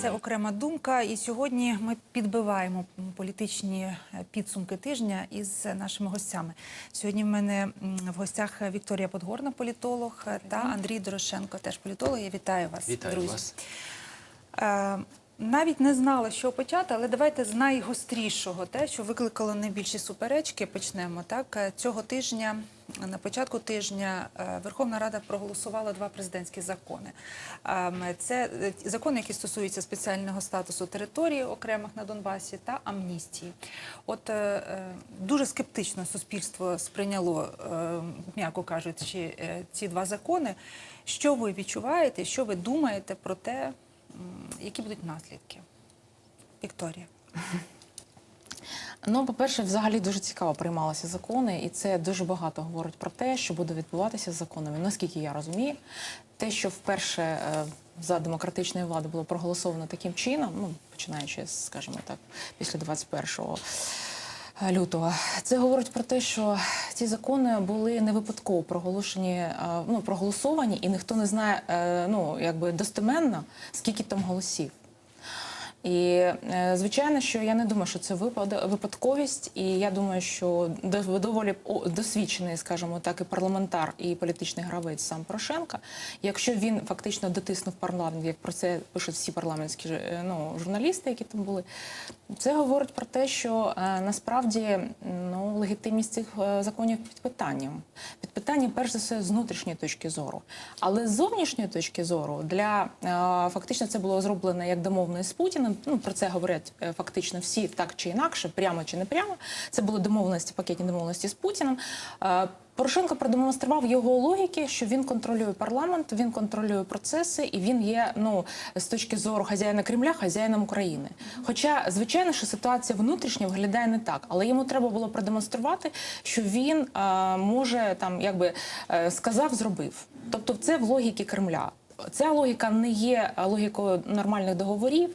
Це окрема думка. І сьогодні ми підбиваємо політичні е, підсумки тижня із нашими гостями. Сьогодні в мене в гостях Вікторія Подгорна, політолог, е, та Андрій Дорошенко, теж політолог. Я вітаю вас, Вітаю друзі. вас. Навіть не знала, що почати, але давайте з найгострішого, те, що викликало найбільші суперечки, почнемо. Так Е, цього тижня, на початку тижня, е, Верховна Рада проголосувала два президентські закони. Ем, Це е, закони, які стосуються спеціального статусу території окремих на Донбасі та амністії. От дуже скептично суспільство сприйняло, м'яко кажучи, ці два закони. Що ви відчуваєте, що ви думаєте про те? Які будуть наслідки? Вікторія. Ну, по-перше, взагалі дуже цікаво приймалися закони, і це дуже багато говорить про те, що буде відбуватися з законами. Наскільки я розумію, те, що вперше е, за демократичної влади було проголосовано таким чином, ну починаючи, скажімо так, після 21 лютого, це говорить про те, що ці закони були не випадково проголошені, е, ну проголосовані, і ніхто не знає, е, ну якби достеменно, скільки там голосів. І е, звичайно, що я не думаю, що це випад- випадковість, і я думаю, що доволі досвідчений, скажімо так, і парламентар, і політичний гравець сам Порошенка. Якщо він фактично дотиснув парламент, як про це пишуть всі парламентські е, ну, журналісти, які там були, це говорить про те, що е, насправді ну, легітимність цих законів під питанням. Під питанням, перш за все, з внутрішньої точки зору. Але з зовнішньої точки зору, для фактично це було зроблено як домовленість з Путіним. Ну про це говорять е, фактично всі так чи інакше, прямо чи не прямо. Це були домовленості, пакетні домовленості з Путіним. Е, Порошенко продемонстрував його логіки, що він контролює парламент, він контролює процеси, і він є ну з точки зору хазяїна Кремля, хазяїном України. Хоча, звичайно, що ситуація внутрішня виглядає не так, але йому треба було продемонструвати, що він е, може там, якби сказав, зробив. Тобто, це в логіки Кремля. Ця логіка не є логікою нормальних договорів,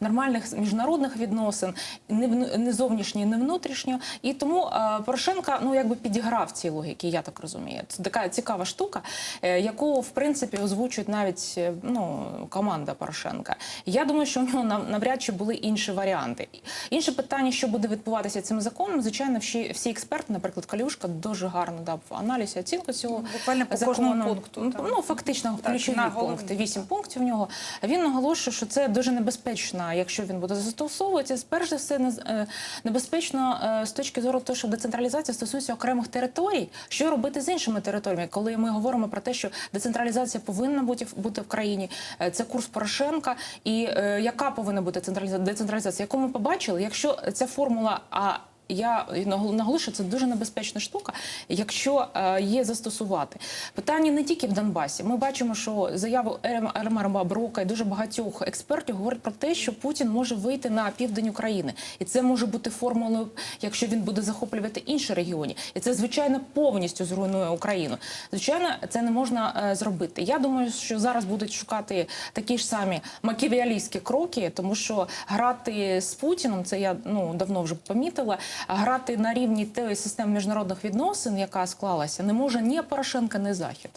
нормальних міжнародних відносин, не, зовнішньо, не внутрішньо. І тому е, Порошенка ну якби підіграв ці логіки, я так розумію. Це така цікава штука, е, яку в принципі озвучують навіть е, ну, команда Порошенка. Я думаю, що у нього нав- навряд чи були інші варіанти. Інше питання, що буде відбуватися цим законом, звичайно, всі, всі експерти, наприклад, Калюшка, дуже гарно дав аналіз і оцінку цього Буквально по закону. кожному пункту, Ну. Ну, фактично, ключові пункти, вісім пунктів в нього. Він наголошує, що це дуже небезпечно, якщо він буде застосовуватися. Перш за все, не- е, небезпечно е, з точки зору того, що децентралізація стосується окремих територій. Що робити з іншими територіями? Коли ми говоримо про те, що децентралізація повинна бути в- бути в країні, е, це курс Порошенка. І яка повинна бути централіза- децентралізація? Яку ми побачили, якщо ця формула а я наголошую, це дуже небезпечна штука, якщо е, є застосувати. Питання не тільки в Донбасі. Ми бачимо, що заяву Ерема Брока і дуже багатьох експертів говорять про те, що Путін може вийти на південь України, і це може бути формулою, якщо він буде захоплювати інші регіони. І це звичайно повністю зруйнує Україну. Звичайно, це не можна е, зробити. Я думаю, що зараз будуть шукати такі ж самі маківіалійські кроки, тому що грати з Путіним, це я ну давно вже помітила. Грати на рівні тієї системи міжнародних відносин, яка склалася, не може ні Порошенка, ні Захід.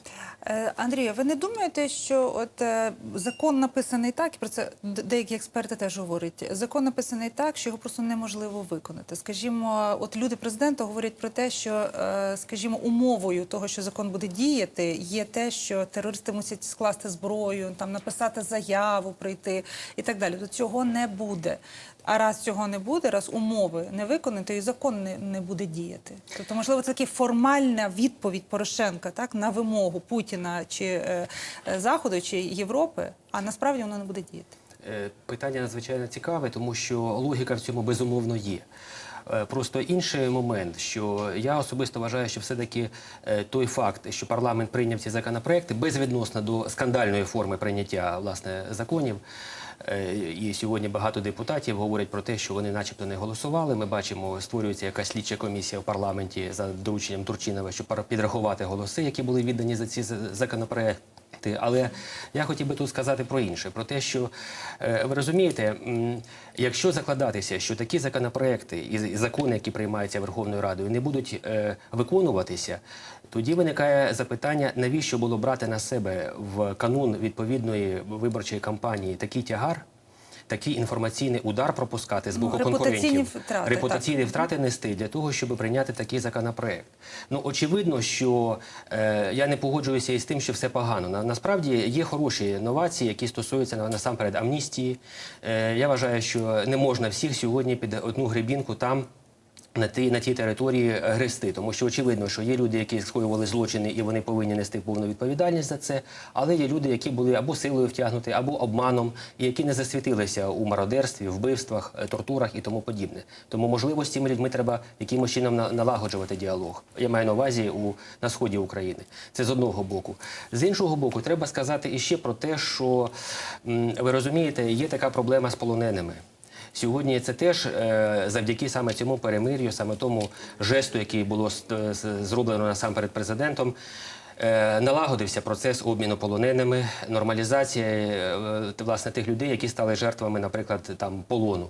Е, Андрія, ви не думаєте, що от е, закон написаний так, і про це деякі експерти теж говорять. Закон написаний так, що його просто неможливо виконати. Скажімо, от люди президента говорять про те, що, е, скажімо, умовою того, що закон буде діяти, є те, що терористи мусять скласти зброю, там написати заяву, прийти і так далі. До цього не буде. А раз цього не буде, раз умови не виконані, то і закон не, не буде діяти. Тобто, можливо, це така формальна відповідь Порошенка так на вимогу Путіна чи е, е, Заходу чи Європи, а насправді воно не буде діяти. Е, Питання надзвичайно цікаве, тому що логіка в цьому безумовно є. Е, Просто інший момент, що я особисто вважаю, що все-таки той факт, що парламент прийняв ці законопроекти безвідносно до скандальної форми прийняття власне законів. Е, І сьогодні багато депутатів говорять про те, що вони, начебто, не голосували. Ми бачимо, створюється якась слідча комісія в парламенті за дорученням Турчинова, щоб підрахувати голоси, які були віддані за ці законопроекти. Ти- Але я хотів би тут сказати про інше: про те, що е, ви розумієте, якщо закладатися, що такі законопроекти і закони, які приймаються Верховною Радою, не будуть е, виконуватися, тоді виникає запитання, навіщо було брати на себе в канун відповідної виборчої кампанії такий тягар. Такий інформаційний удар пропускати з боку конкурентів, втрати, репутаційні втрати нести для того, щоб прийняти такий законопроект. Ну очевидно, що е, я не погоджуюся із тим, що все погано. На, насправді є хороші новації, які стосуються на- насамперед амністії. Е, я вважаю, що не можна всіх сьогодні під одну грибінку там. На тій на тій території е, грести, тому що очевидно, що є люди, які скоювали злочини, і вони повинні нести повну відповідальність за це. Але є люди, які були або силою втягнуті, або обманом, і які не засвітилися у мародерстві, вбивствах, е, тортурах і тому подібне. Тому можливо з цими людьми треба якимось чином на- налагоджувати діалог. Я маю на увазі у на сході України. Це з одного боку. З іншого боку, треба сказати іще про те, що ви розумієте, є така проблема з полоненими. Сьогодні це теж е, завдяки саме цьому перемир'ю, саме тому жесту, який було зроблено насамперед президентом. е, Налагодився процес обміну полоненими, нормалізація е, власне тих людей, які стали жертвами, наприклад, там полону.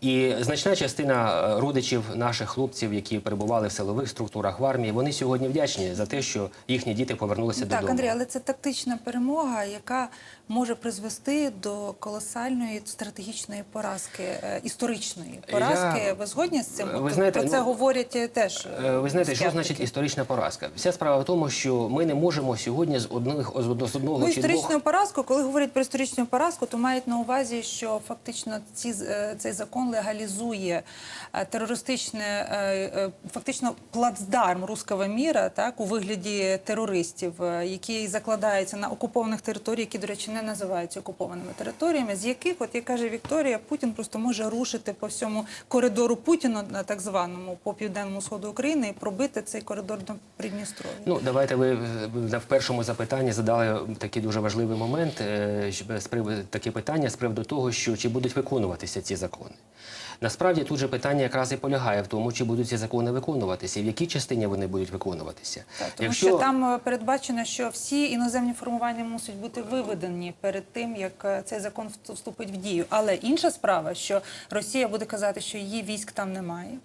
І значна частина родичів наших хлопців, які перебували в силових структурах в армії, вони сьогодні вдячні за те, що їхні діти повернулися Так, додому. Андрій, але це тактична перемога, яка може призвести до колосальної стратегічної поразки, е, історичної поразки. Я- Ви згодні з цим? Ви знаєте, про це ну, говорять е, теж. е, Ви знаєте, що значить історична поразка? Вся справа в тому, що ми не можемо сьогодні з одних з одного, Ну, чи історичну двох поразку, коли говорять про історичну поразку, то мають на увазі, що фактично ці, цей закон легалізує терористичне, фактично плацдарм руського міра, так у вигляді терористів, які закладаються на окупованих територіях, які, до речі, не називаються окупованими територіями, з яких, от як каже Вікторія, Путін просто може рушити по всьому коридору Путіна, на так званому по південному сходу України, і пробити цей коридор до Придністров'я. Ну, давайте ви в першому запитанні задали такий дуже важливий момент, е, таке питання з приводу того, що чи будуть виконуватися ці закони. Насправді тут же питання якраз і полягає в тому, чи будуть ці закони виконуватися, і в якій частині вони будуть виконуватися. Так, тому що там е, передбачено, що всі іноземні формування мусять бути виведені перед тим, як е, цей закон вступить в дію. Але інша справа, що Росія буде казати, що її військ там немає.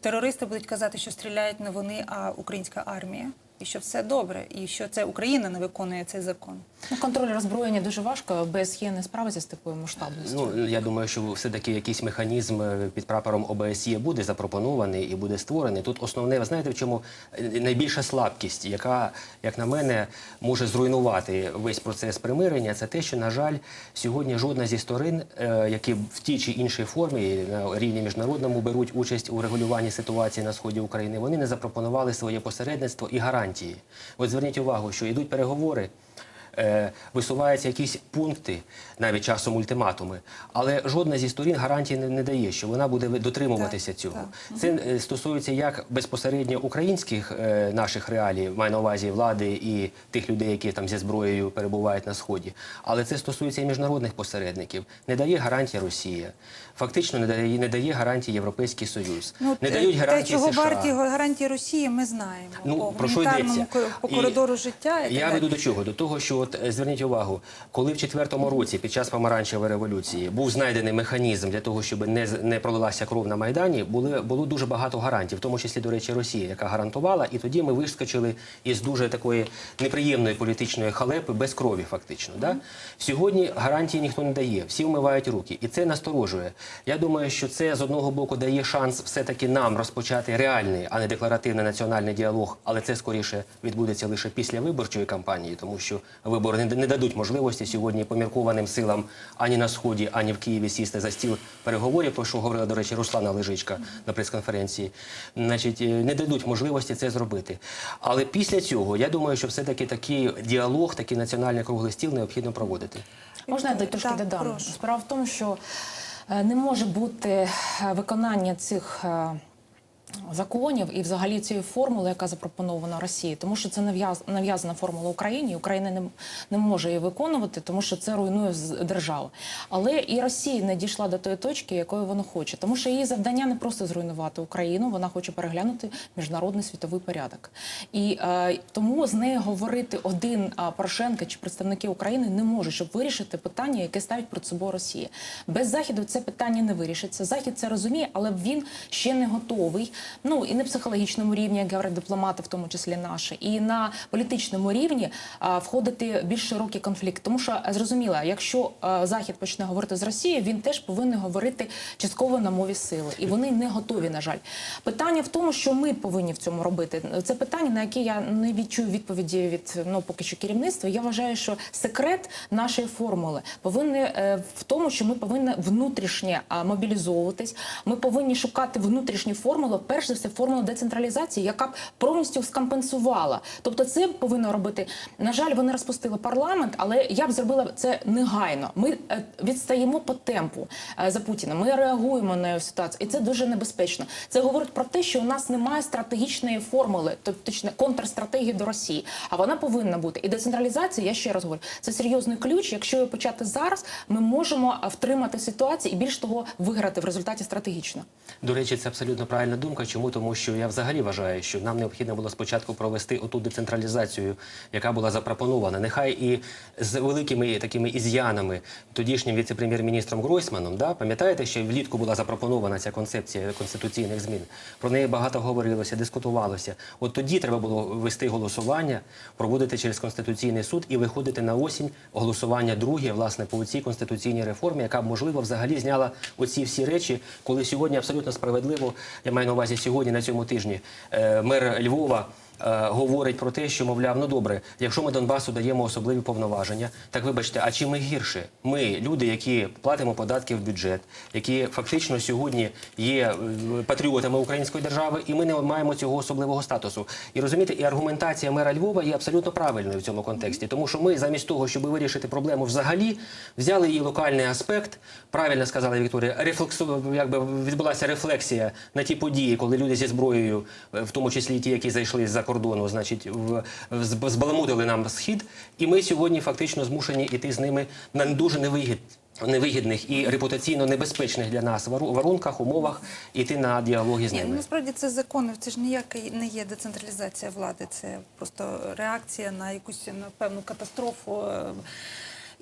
Терористи будуть казати, що стріляють не вони, а українська армія, і що все добре, і що це Україна не виконує цей закон. Ну, контроль роззброєння дуже важко, без є не справиться з такою масштабністю. Ну я думаю, що все-таки якийсь механізм е, під прапором ОБСЄ буде запропонований і буде створений. Тут основне, ви знаєте, в чому е, найбільша слабкість, яка, як на мене, може зруйнувати весь процес примирення, це те, що, на жаль, сьогодні жодна зі сторін, е, які в тій чи іншій формі на рівні міжнародному беруть участь у регулюванні ситуації на сході України, вони не запропонували своє посередництво і гарантії. От зверніть увагу, що йдуть переговори висуваються якісь пункти, навіть часом ультиматуми, але жодна зі сторін гарантії не, не дає, що вона буде дотримуватися Так, цього. так. Це е, стосується як безпосередньо українських е, наших реалій, маю на увазі влади і тих людей, які там зі зброєю перебувають на сході, але це стосується і міжнародних посередників. Не дає гарантія Росія, фактично не дає не дає гарантії Європейський Союз, Ну, не дають Ну, те, гарантії чого США. варті гарантії Росії, ми знаємо. Ну, по про що йдеться? по І коридору життя. І Я веду до чого? До того, що от е, зверніть увагу, коли в четвертому році під час помаранчевої революції був знайдений механізм для того, щоб не, не пролилася кров на майдані, були було дуже багато гарантій, в тому числі, до речі, Росія, яка гарантувала, і тоді ми вискочили із дуже такої неприємної політичної халепи без крові, фактично. Да? Сьогодні гарантії ніхто не дає, всі вмивають руки, і це насторожує. Я думаю, що це з одного боку дає шанс все-таки нам розпочати реальний, а не декларативний національний діалог, але це скоріше відбудеться лише після виборчої кампанії, тому що вибори не, не дадуть можливості сьогодні поміркованим силам ані на сході, ані в Києві сісти за стіл переговорів, про що говорила, до речі, Руслана Лежичка на прес-конференції. Значить, е, не дадуть можливості це зробити. Але після цього я думаю, що все-таки такий діалог, такий національний круглий стіл необхідно проводити. Можна я Так, трошки додам? прошу. Справа в тому, що не може бути е, виконання цих. Е, Законів і взагалі цієї формули, яка запропонована Росії, тому що це нав'яз- нав'язана формула Україні. Україна не, не може її виконувати, тому що це руйнує державу. Але і Росія не дійшла до тої точки, якої вона хоче, тому що її завдання не просто зруйнувати Україну, вона хоче переглянути міжнародний світовий порядок. І е, тому з нею говорити один а, Порошенко чи представники України не можуть, щоб вирішити питання, яке ставить перед собою Росія. Без заходу це питання не вирішиться. Захід це розуміє, але він ще не готовий ну і на психологічному рівні, як говорять дипломати, в тому числі наші, і на політичному рівні а, входити більш широкий конфлікт. Тому що е, зрозуміло, якщо е, Захід почне говорити з Росією, він теж повинен говорити частково на мові сили, і вони не готові. На жаль, питання в тому, що ми повинні в цьому робити. Це питання, на яке я не відчую відповіді від ну поки що керівництва. Я вважаю, що секрет нашої формули повинен в тому, що ми повинні внутрішнє мобілізовуватись. Ми повинні шукати внутрішню формулу, перш за все, формулу децентралізації, яка б повністю скомпенсувала. Тобто, це повинно робити. На жаль, вони розпустили парламент, але я б зробила це негайно. Ми е, відстаємо по темпу е, за Путіна. Ми реагуємо на ситуацію, і це дуже небезпечно. Це говорить про те, що у нас немає стратегічної формули, тобто точно контрстратегії до Росії. А вона повинна бути. І децентралізація, я ще раз говорю, це серйозний ключ. Якщо його почати зараз, ми можемо втримати ситуацію і більш того виграти в результаті стратегічно. До речі, це абсолютно правильна думка. Чому? Тому що я взагалі вважаю, що нам необхідно було спочатку провести оту децентралізацію, яка була запропонована. Нехай і з великими такими із'янами тодішнім віце-прем'єр-міністром Гройсманом. Да? Пам'ятаєте, що влітку була запропонована ця концепція конституційних змін. Про неї багато говорилося, дискутувалося. От тоді треба було вести голосування, проводити через конституційний суд і виходити на осінь голосування друге, власне, по цій конституційній реформі, яка можливо взагалі зняла оці всі речі, коли сьогодні абсолютно справедливо, я маю на увазі сьогодні на цьому тижні, е, мер Львова. Е, Говорить про те, що мовляв, ну добре, якщо ми Донбасу даємо особливі повноваження, так вибачте, а чи ми гірше? Ми люди, які платимо податки в бюджет, які фактично сьогодні є е, патріотами української держави, і ми не маємо цього особливого статусу. І розумієте, і аргументація мера Львова є абсолютно правильною в цьому контексті, тому що ми замість того, щоб вирішити проблему взагалі, взяли її локальний аспект. Правильно сказала Вікторія, рефлексу, якби відбулася рефлексія на ті події, коли люди зі зброєю, в тому числі ті, які зайшли з-за кордону, значить, в, в- збаламутили нам схід, і ми сьогодні фактично змушені йти з ними на дуже невигід. Невигідних і репутаційно небезпечних для нас варунках, умовах іти на діалоги з Ні, ну, ними. насправді це закони, це ж ніяка не є децентралізація влади, це просто реакція на якусь на певну катастрофу.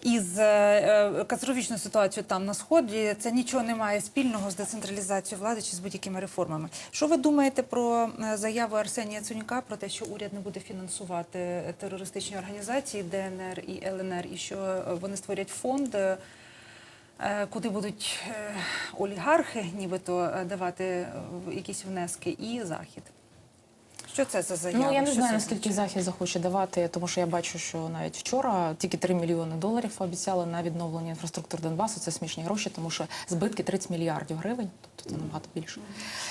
Із е, е, катастрофічну ситуацію там на сході це нічого не має спільного з децентралізацією влади чи з будь-якими реформами. Що ви думаєте про е, заяву Арсенія Цунька про те, що уряд не буде фінансувати терористичні організації ДНР і ЛНР, і що вони створять фонд? Куди будуть олігархи, нібито давати якісь внески, і захід. Що це за заява? Ну я не знаю наскільки захід захоче давати, тому що я бачу, що навіть вчора тільки 3 мільйони доларів обіцяли на відновлення інфраструктури Донбасу. Це смішні гроші, тому що збитки 30 мільярдів гривень, тобто це набагато більше.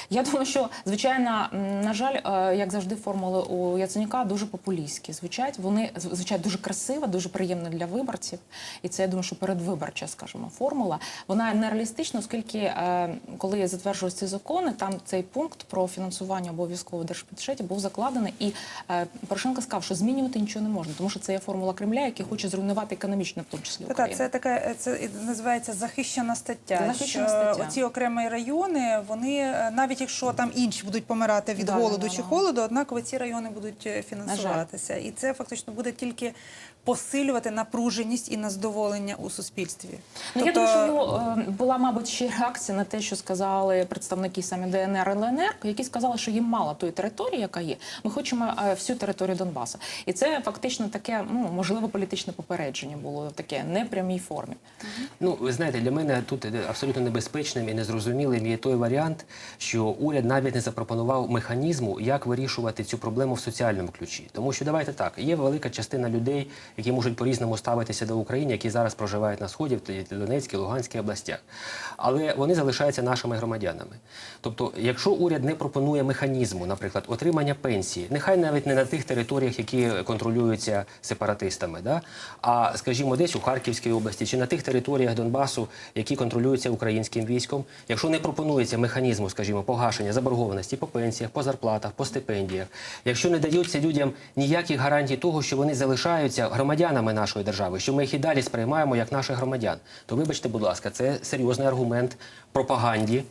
Я думаю, що звичайно, на жаль, е, як завжди, формули у Яценюка дуже популістські. Звучать вони зв- звучать дуже красиво, дуже приємно для виборців. І це я думаю, що передвиборча, скажімо, формула. Вона нереалістична, оскільки е, коли затверджувалися ці закони, там цей пункт про фінансування обов'язково в держбюджеті був закладений. І е, Порошенко сказав, що змінювати нічого не можна, тому що це є формула Кремля, який хоче зруйнувати економічно, в тому числі Україну. Так, це така е, це називається захищена стаття. Захищена що стаття. Оці окремі райони, вони е, навіть якщо там інші будуть помирати від Да, голоду да, чи да. холоду, однаково ці райони будуть фінансуватися. І це фактично буде тільки посилювати напруженість і незадоволення у суспільстві. Ну, тобто, я думаю, що е, була, мабуть, ще реакція на те, що сказали представники самі ДНР і ЛНР, які сказали, що їм мало тої території, яка є. Ми хочемо е, всю територію Донбасу. І це фактично таке, ну можливо, політичне попередження було в таке непрямій формі. Ну, ви знаєте, для мене тут е, абсолютно небезпечним і незрозумілим є той варіант, що уряд навіть не запропонував механізму, як вирішувати цю проблему в соціальному ключі. Тому що давайте так, є велика частина людей, які можуть по-різному ставитися до України, які зараз проживають на сході, в Донецькій, Луганській областях. Але вони залишаються нашими громадянами. Тобто, якщо уряд не пропонує механізму, наприклад, отримання пенсії, нехай навіть не на тих територіях, які контролюються сепаратистами, да? а скажімо, десь у Харківській області чи на тих територіях Донбасу, які контролюються українським військом, якщо не пропонується механізму, скажімо, погашення заборгованості по пенсіях, по зарплатах, по стипендіях, якщо не даються людям ніяких гарантій того, що вони залишаються громадянами нашої держави, що ми їх і далі сприймаємо як наших громадян, то вибачте, будь ласка, це серйозний аргумент пропаганді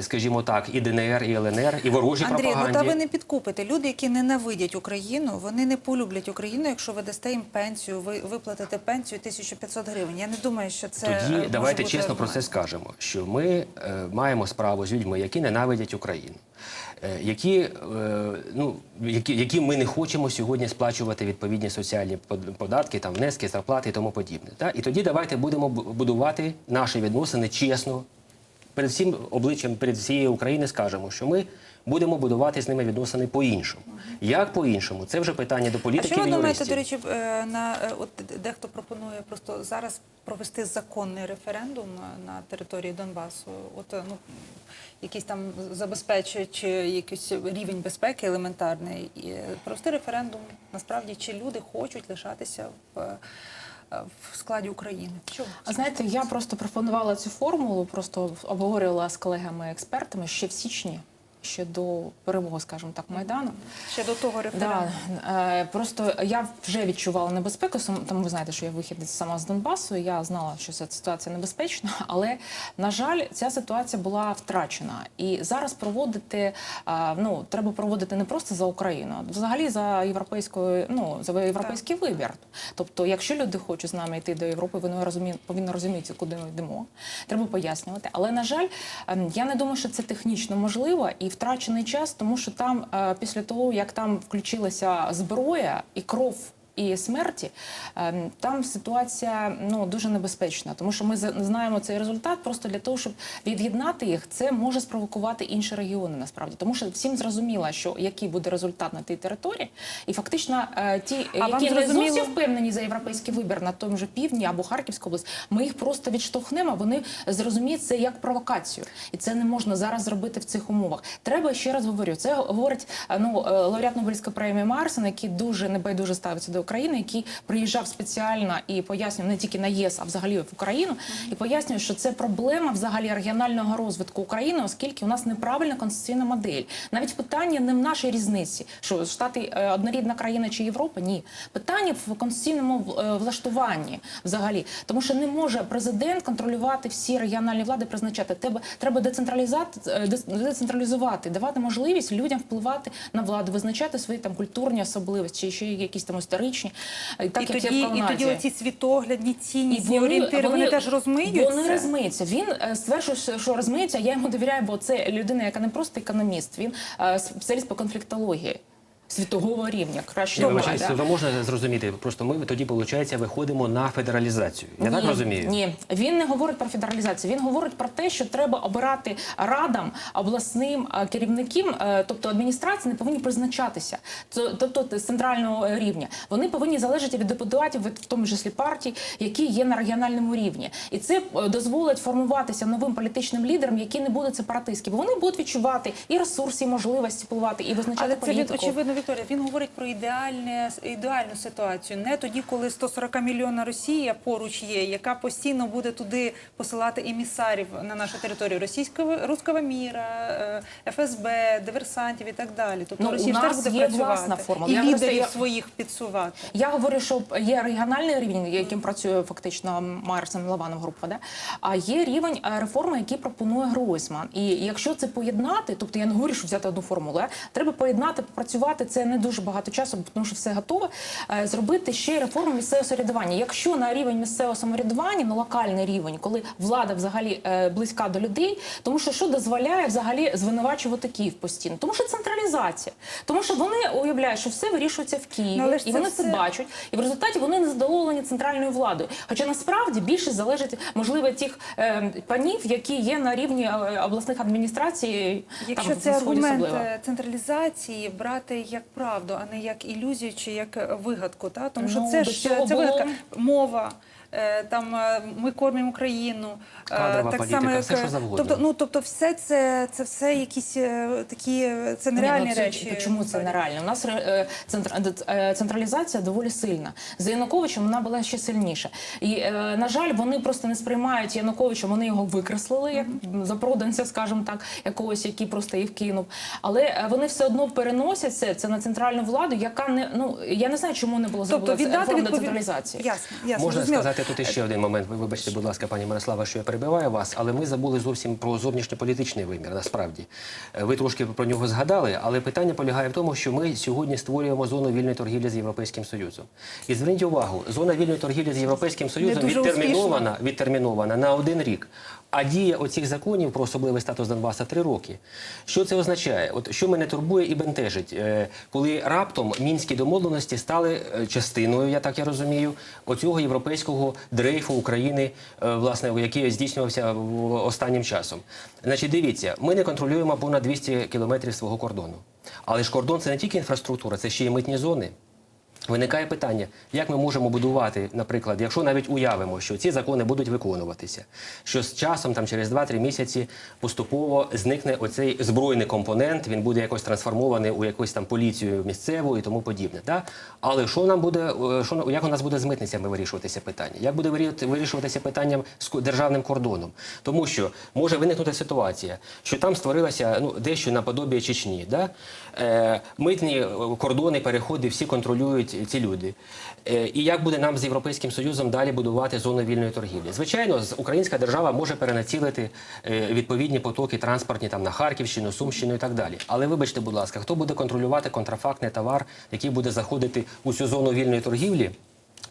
скажімо так, і ДНР, і ЛНР, і ворожі Андрій, ну та ви не підкупите. Люди, які ненавидять Україну, вони не полюблять Україну, якщо ви дасте їм пенсію, ви виплатите пенсію 1500 гривень. Я не думаю, що це е, Тоді може давайте бути чесно про це скажемо, що ми е, маємо справу з людьми, які ненавидять Україну, е, які, е, ну, які, які ми не хочемо сьогодні сплачувати відповідні соціальні податки, там, внески, зарплати і тому подібне. Та? І тоді давайте будемо будувати наші відносини чесно. Перед всім обличчям, перед всією України скажемо, що ми будемо будувати з ними відносини по-іншому. Як по-іншому? Це вже питання до А політиків що ви думаєте, до речі, е, на е, от дехто пропонує просто зараз провести законний референдум е, на території Донбасу? От ну якийсь там забезпечуючи якийсь рівень безпеки елементарний, і провести референдум насправді чи люди хочуть лишатися в, в складі України? Чому? А знаєте, я просто пропонувала цю формулу, просто обговорювала з колегами-експертами ще в січні, ще до перемоги, скажімо так, майдану. ще до того референдуму? Да, е, просто я вже відчувала небезпеку, тому ви знаєте, що я вихідець сама з Донбасу. Я знала, що ця ситуація небезпечна, але на жаль, ця ситуація була втрачена. І зараз проводити е, ну треба проводити не просто за Україну, а взагалі за європейською, ну за європейський вибір. Тобто, якщо люди хочуть з нами йти до Європи, вони розумі, повинні розуміти, куди ми йдемо. Треба пояснювати. Але на жаль, ем, я не думаю, що це технічно можливо і втрачений час, тому що там е, після того, як там включилася зброя і кров. І смерті ем, там ситуація ну дуже небезпечна, тому що ми знаємо цей результат просто для того, щоб від'єднати їх, це може спровокувати інші регіони. Насправді, тому що всім зрозуміло, що який буде результат на тій території, і фактично е, ті, А які не зовсім впевнені за європейський вибір на тому ж півдні або Харківська область, ми їх просто відштовхнемо. Вони зрозуміють це як провокацію, і це не можна зараз зробити в цих умовах. Треба ще раз говорю. Це говорить е, ну е, лауреат Нобелівської премії Марсен, який дуже небайдуже ставиться до України, який приїжджав спеціально і пояснював не тільки на ЄС, а взагалі в Україну, і пояснює, що це проблема взагалі регіонального розвитку України, оскільки у нас неправильна конституційна модель. Навіть питання не в нашій різниці, що штати е, однорідна країна чи Європа. Ні, питання в конституційному е, влаштуванні взагалі, тому що не може президент контролювати всі регіональні влади, призначати. Треба треба е, децентралізувати, давати можливість людям впливати на владу, визначати свої там культурні особливості, чи ще якісь там історичні, е, так і як тоді, в і тоді оці світоглядні ціннісні орієнтири, вони, теж розмиються? Вони розмиються. Він е, стверджує, що- розмиється, розмиються. Я йому довіряю, бо це людина, яка не просто економіст, він е, спеціаліст по конфліктології світового рівня. Краще Я вибачаюсь, да? ви можна зрозуміти. Просто ми тоді, виходить, виходимо на федералізацію. Я так Ні, розумію? Ні, він не говорить про федералізацію. Він говорить про те, що треба обирати радам, обласним е, керівникам, е, тобто адміністрації не повинні призначатися. Тобто з центрального рівня. Вони повинні залежати від депутатів, від в тому числі партій, які є на регіональному рівні. І це е, дозволить формуватися новим політичним лідерам, які не будуть сепаратистські. Бо вони будуть відчувати і ресурси, і можливості впливати, і визначати Але це він, очевидно, Вікторія. Він говорить про ідеальне ідеальну ситуацію. Не тоді, коли 140 мільйона Росія поруч є, яка постійно буде туди посилати емісарів на нашу територію російського руського міра, е, ФСБ, диверсантів і так далі. Тобто Ну, у Росія теж буде є працювати власна формула. і Я лідерів я- своїх підсувати. Я говорю, що є регіональний рівень, яким працює фактично Марсен Лаванов група, да? а є рівень е, реформи, який пропонує Гройсман. І якщо це поєднати, тобто я не говорю, що взяти одну формулу, треба поєднати, попрацювати. Це не дуже багато часу, тому що все готове. е, Зробити ще й реформу місцевого самоврядування. Якщо на рівень місцевого самоврядування, на локальний рівень, коли влада взагалі е, близька до людей, тому що що дозволяє взагалі звинувачувати Київ постійно, тому що централізація, тому що вони уявляють, що все вирішується в Києві, Ну, але і вони це все- бачать, і в результаті вони не задоволені центральною владою. Хоча насправді більше залежить можливо тих е, панів, які є на рівні е, обласних адміністрацій. Якщо там, це аргумент особливо. централізації, брати як правду, а не як ілюзію чи як е, вигадку, та тому що Ну, це ж це було- вигадка мова. Е, Там е, ми кормимо Україну, е, Кадрова політика, все, що завгодно. тобто, ну тобто, все це це все якісь такі це нереальні Ні, ну, це- речі. Чому це нереально? У нас централізація доволі сильна. За Януковичем вона була ще сильніша. І, на жаль, вони просто не сприймають Януковича, вони його викреслили як запроданця, скажімо так, якогось, який просто їх кинув. Але вони все одно переносять це, це на центральну владу, яка не ну я не знаю, чому не було Тобто зроблено віддати реформ відповідь... децентралізації. Ясно, ясно, Можна сказати сказати тут ще один момент. Ви вибачте, будь ласка, пані Мирослава, що я перебиваю вас, але ми забули зовсім про зовнішньополітичний вимір. Насправді Е, ви трошки про нього згадали, але питання полягає в тому, що ми сьогодні створюємо зону вільної торгівлі з Європейським Союзом. І зверніть увагу, зона вільної торгівлі з Європейським Союзом відтермінована, відтермінована на один рік. А дія оцих законів про особливий статус Донбаса три роки. Що це означає? От що мене турбує і бентежить, Е, коли раптом мінські домовленості стали е, частиною, я так я розумію, оцього європейського дрейфу України, е, власне, який здійснювався останнім часом. Значить, дивіться, ми не контролюємо понад 200 кілометрів свого кордону. Але ж кордон це не тільки інфраструктура, це ще й митні зони. Виникає питання, як ми можемо будувати, наприклад, якщо навіть уявимо, що ці закони будуть виконуватися, що з часом, там через 2-3 місяці, поступово зникне оцей збройний компонент, він буде якось трансформований у якусь там поліцію місцеву і тому подібне. Да? Але що нам буде, е, що як у нас буде з митницями вирішуватися питання? Як буде вирі- вирішуватися питанням з державним кордоном? Тому що може виникнути ситуація, що там створилася ну дещо наподобі Чечні. Да? Е, митні е, кордони, переходи всі контролюють ці люди. Е, і як буде нам з Європейським Союзом далі будувати зону вільної торгівлі? Звичайно, українська держава може перенацілити е, відповідні потоки транспортні там на Харківщину, Сумщину і так далі. Але вибачте, будь ласка, хто буде контролювати контрафактний товар, який буде заходити у цю зону вільної торгівлі?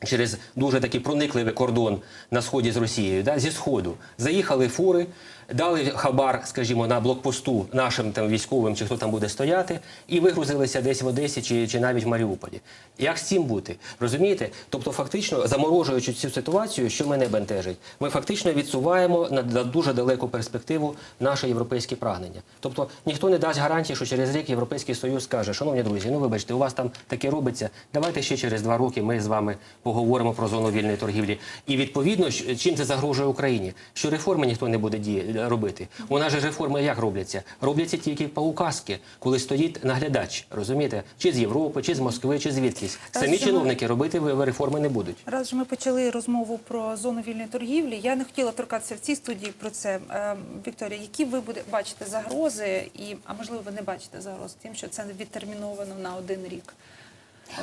Через дуже такий проникливий кордон на сході з Росією, да, зі сходу заїхали фури, дали хабар, скажімо, на блокпосту нашим там військовим, чи хто там буде стояти, і вигрузилися десь в Одесі чи, чи навіть в Маріуполі. Як з цим бути? Розумієте? Тобто, фактично, заморожуючи цю ситуацію, що мене бентежить, ми фактично відсуваємо на, дуже далеку перспективу наше європейське прагнення. Тобто ніхто не дасть гарантії, що через рік Європейський Союз скаже, шановні друзі, ну вибачте, у вас там таке робиться. Давайте ще через два роки ми з вами поговоримо про зону вільної торгівлі. І відповідно, чим це загрожує Україні? Що реформи ніхто не буде діє, робити. У нас же реформи як робляться? Робляться тільки по указки, коли стоїть наглядач, розумієте, чи з Європи, чи з Москви, чи звідкись. Самі Раз же ми- чиновники робити реформи не будуть. Раз же ми почали розмову про зону вільної торгівлі, я не хотіла торкатися в цій студії про це. Е, Вікторія, які ви буде бачите загрози, і а можливо, ви не бачите загроз тим, що це відтерміновано на один рік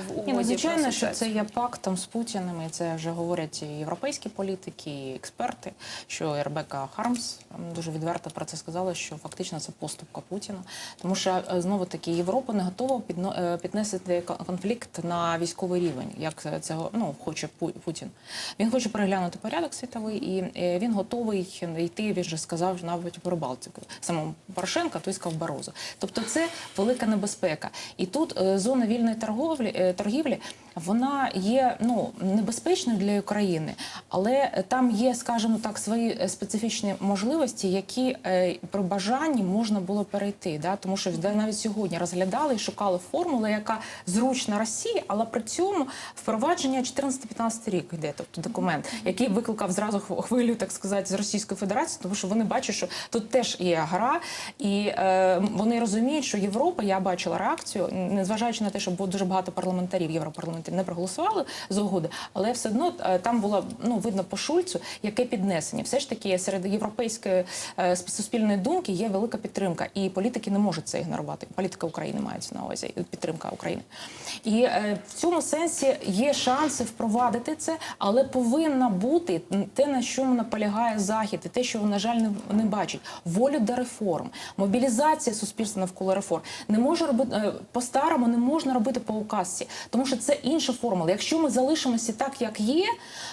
в угоді Ні, ну, звичайно, що це є пактом з Путіним, і це вже говорять і європейські політики, і експерти, що Ребека Хармс дуже відверто про це сказала, що фактично це поступка Путіна. Тому що е, знову таки Європа не готова е, піднести конфлікт на військовий рівень, як це ну, хоче Путін. Він хоче переглянути порядок світовий, і е, він готовий йти. Він же сказав навіть про Балтику. Самому Порошенка, той сказав Барозу. Тобто це велика небезпека. І тут зона вільної торговлі торгівлі вона є ну небезпечною для України, але там є, скажімо так, свої е, специфічні можливості, які е, при бажанні можна було перейти. Да? Тому що навіть сьогодні розглядали і шукали формулу, яка зручна Росії, але при цьому впровадження 14-15 рік йде, тобто документ, який викликав зразу хв- хвилю, так сказати, з Російської Федерації, тому що вони бачать, що тут теж є гра, і е, вони розуміють, що Європа, я бачила реакцію, незважаючи на те, що було дуже багато парламентарів європарламентів не проголосували за угоди, але все одно е, там було ну видно по Шульцу, яке піднесення. Все ж таки серед європейської е, суспільної думки є велика підтримка, і політики не можуть це ігнорувати. Політика України мається на увазі підтримка України. І е, в цьому сенсі є шанси впровадити це, але повинна бути те, на чому наполягає захід, і те, що на жаль не, не бачить волю до реформ, мобілізація суспільства навколо реформ не може робити е, по-старому, не можна робити по указці, тому що це інша формула. Якщо ми залишимося так, як є,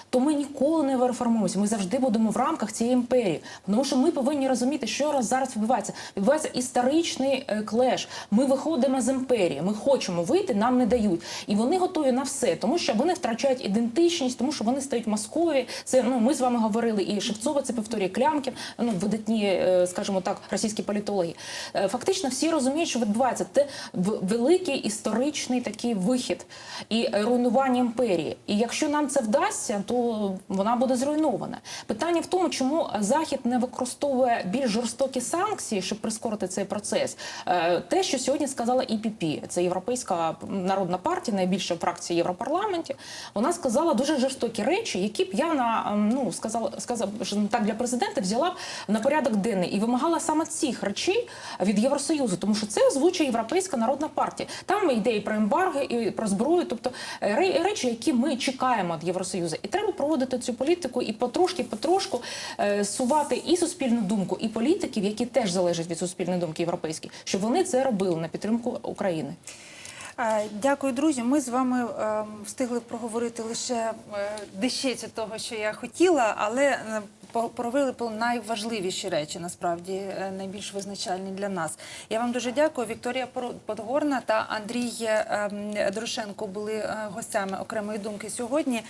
то ми ніколи не реформуємося. Ми завжди будемо в рамках цієї імперії. Тому що ми повинні розуміти, що раз зараз відбувається. Відбувається історичний е, клеш. Ми виходимо з імперії. Ми хочемо вийти, нам не дають. І вони готові на все, тому що вони втрачають ідентичність, тому що вони стають Москові. Це ну ми з вами говорили, і Шевцова це повторює Клямкін, ну видатні, е, скажімо так, російські політологи. Е, Фактично всі розуміють, що відбувається. Це великий історичний такий вихід і руйнування імперії. І якщо нам це вдасться, то вона буде зруйнована. Питання в тому, чому Захід не використовує більш жорстокі санкції, щоб прискорити цей процес. Е, Те, що сьогодні сказала ІПП, це Європейська народна партія, найбільша фракція Європарламенті. Вона сказала дуже жорстокі речі, які б я на ем, ну сказала, сказав так для президента взяла б на порядок денний і вимагала саме цих речей від Євросоюзу, тому що це озвучує Європейська народна партія. Там йде і про ембарго, і про зброю, тобто речі, які ми чекаємо від Євросоюзу. І треба проводити цю політику і потрошки, потрошку е, сувати і суспільну думку, і політиків, які теж залежать від суспільної думки європейської, щоб вони це робили на підтримку України. Е, Дякую, друзі. Ми з вами е, встигли проговорити лише е, дещицю того, що я хотіла, але по- найважливіші речі, насправді е, найбільш визначальні для нас. Я вам дуже дякую. Вікторія Подгорна та Андрій е, Дорошенко були е, гостями окремої думки сьогодні.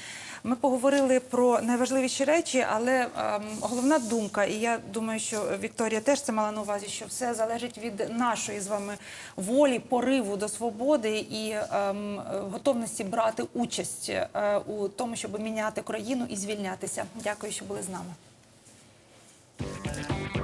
Ми поговорили про найважливіші речі, але ем, головна думка, і я думаю, що Вікторія теж це мала на увазі, що все залежить від нашої з вами волі, пориву до свободи і ем, готовності брати участь у тому, щоб міняти країну і звільнятися. Дякую, що були з нами. Bye.